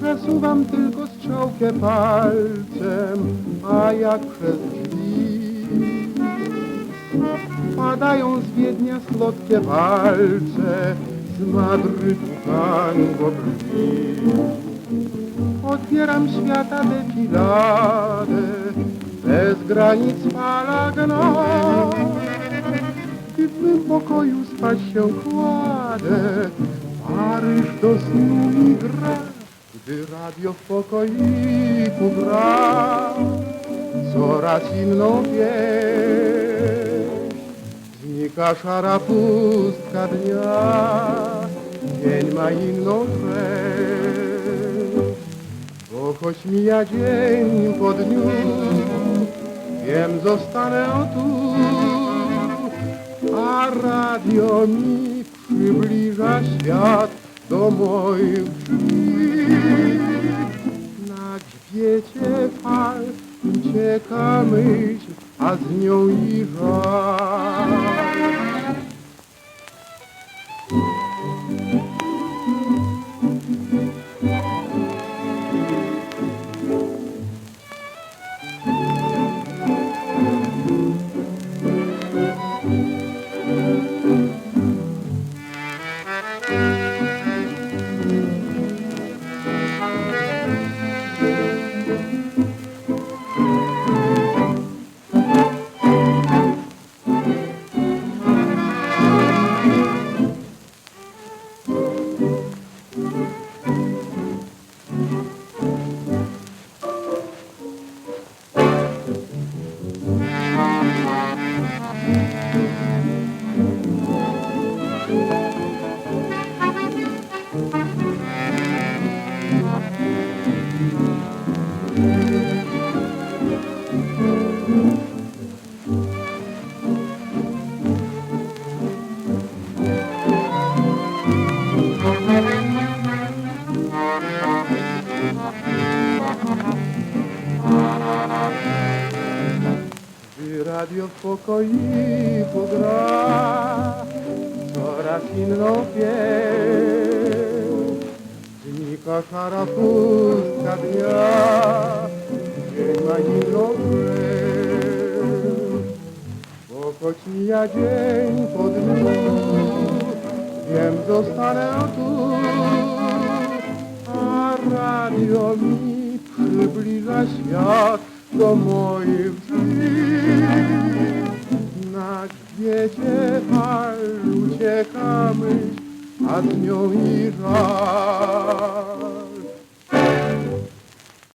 Przesuwam tylko strzałkę palcem, a jak przez drzwi Padają z Wiednia słodkie walce, z Madrytu tango brwi. Otwieram świata defiladę, granic fala gna. I w mym pokoju spać się kładę, Paryż do snu mi gra, gdy radio w pokoiku gra. Coraz inną wieś, znika szara pustka dnia, dzień ma inną treść. Bo choć mija dzień po dniu, wiem zostanę tu, a radio mi przybliża świat do moich drzwi. Na grzbiecie fal ucieka myśl, a z nią i żal. Gdy radio w pokoiku gra Coraz inną pieśń. Znika szara pustka dnia. Dzień ma inną Bo choć mija dzień po dniu Wiem, zostanę tu. A radio mi przybliża świat do moich drzwi. огнем не раз.